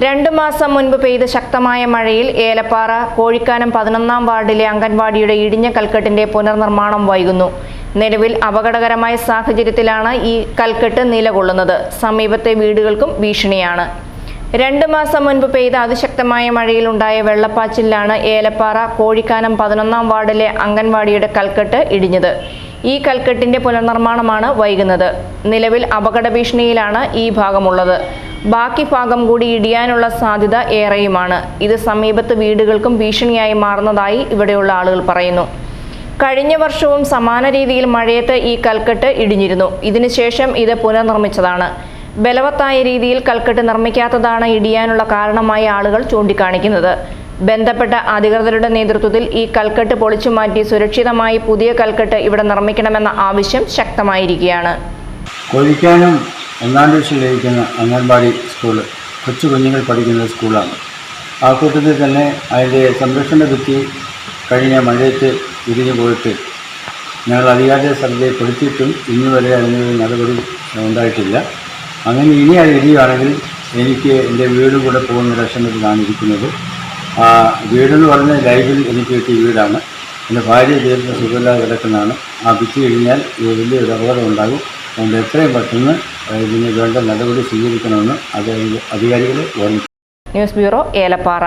രണ്ടു മാസം മുൻപ് പെയ്ത ശക്തമായ മഴയിൽ ഏലപ്പാറ കോഴിക്കാനം പതിനൊന്നാം വാർഡിലെ അംഗൻവാടിയുടെ ഇടിഞ്ഞ കൽക്കെട്ടിന്റെ പുനർനിർമ്മാണം വൈകുന്നു. നിലവിൽ അപകടകരമായ സാഹചര്യത്തിലാണ് ഈ കൽക്കെട്ട് നിലകൊള്ളുന്നത്. സമീപത്തെ വീടുകൾക്കും ഭീഷണിയാണ്. രണ്ട് മാസം മുൻപ് പെയ്ത അതിശക്തമായ മഴയിലുണ്ടായ വെള്ളപ്പാച്ചിലാണ് ഏലപ്പാറ കോഴിക്കാനം പതിനൊന്നാം വാർഡിലെ അംഗൻവാടിയുടെ കൽക്കെട്ട് ഇടിഞ്ഞത്. ഈ കൽക്കെട്ടിന്റെ പുനർനിർമ്മാണമാണ് വൈകുന്നത്. നിലവിൽ അപകട ഭീഷണിയിലാണ് ഈ ഭാഗമുള്ളത്. ബാക്കി ഭാഗം കൂടി ഇടിയാനുള്ള സാധ്യത ഏറെയുമാണ്. ഇത് സമീപത്ത് വീടുകൾക്കും ഭീഷണിയായി മാറുന്നതായി ഇവിടെയുള്ള ആളുകൾ പറയുന്നു. കഴിഞ്ഞ വർഷവും സമാന രീതിയിൽ മഴയത്ത് ഈ കൽക്കെട്ട് ഇടിഞ്ഞിരുന്നു. ഇതിനുശേഷം ഇത് പുനർനിർമ്മിച്ചതാണ്. ബലവത്തായ രീതിയിൽ കൽക്കെട്ട് നിർമ്മിക്കാത്തതാണ് ഇടിയാനുള്ള കാരണമായി ആളുകൾ ചൂണ്ടിക്കാണിക്കുന്നത്. ബന്ധപ്പെട്ട അധികൃതരുടെ നേതൃത്വത്തിൽ ഈ കൽക്കെട്ട് പൊളിച്ചു മാറ്റി സുരക്ഷിതമായി പുതിയ കൽക്കെട്ട് ഇവിടെ നിർമ്മിക്കണമെന്ന ആവശ്യം ശക്തമായിരിക്കുകയാണ്. കോഴിക്കാനം ഒന്നാം ഡിവിഷനിലിരിക്കുന്ന അംഗൻവാടി സ്കൂൾ കൊച്ചു കുഞ്ഞുങ്ങൾ പഠിക്കുന്ന സ്കൂളാണ്. ആ കൂട്ടത്തിൽ തന്നെ അതിന്റെ സംരക്ഷണ ഭിത്തി കഴിഞ്ഞ മഴയത്ത് ഇരിഞ്ഞു പോയിട്ട് ഞങ്ങൾ അധികാരിക ശ്രദ്ധയിൽപ്പെടുത്തിയിട്ടും ഇന്ന് വരെ അതിനൊരു നടപടി ഉണ്ടായിട്ടില്ല. അങ്ങനെ ഇനി അത് ഇടിയുകയാണെങ്കിൽ എനിക്ക് എന്റെ വീടും കൂടെ പോകുന്ന ലക്ഷണത്തിലാണ് ഇരിക്കുന്നത്. ആ വീടെന്ന് പറഞ്ഞ ലൈഫിൽ എനിക്ക് കിട്ടിയ വീടാണ്. എന്റെ ഭാര്യ തീർന്ന സുഖമില്ലാതെ കിടക്കുന്നതാണ്. ആ ഭിത്തി കഴിഞ്ഞാൽ വലിയൊരു അപകടം ഉണ്ടാകും. അതുകൊണ്ട് എത്രയും പെട്ടെന്ന് ഇതിന് വേണ്ട നടപടി സ്വീകരിക്കണമെന്ന് അത് അധികാരികളെ ഓർമ്മിക്കും ന്യൂസ് ബ്യൂറോ ഏലപ്പാറ.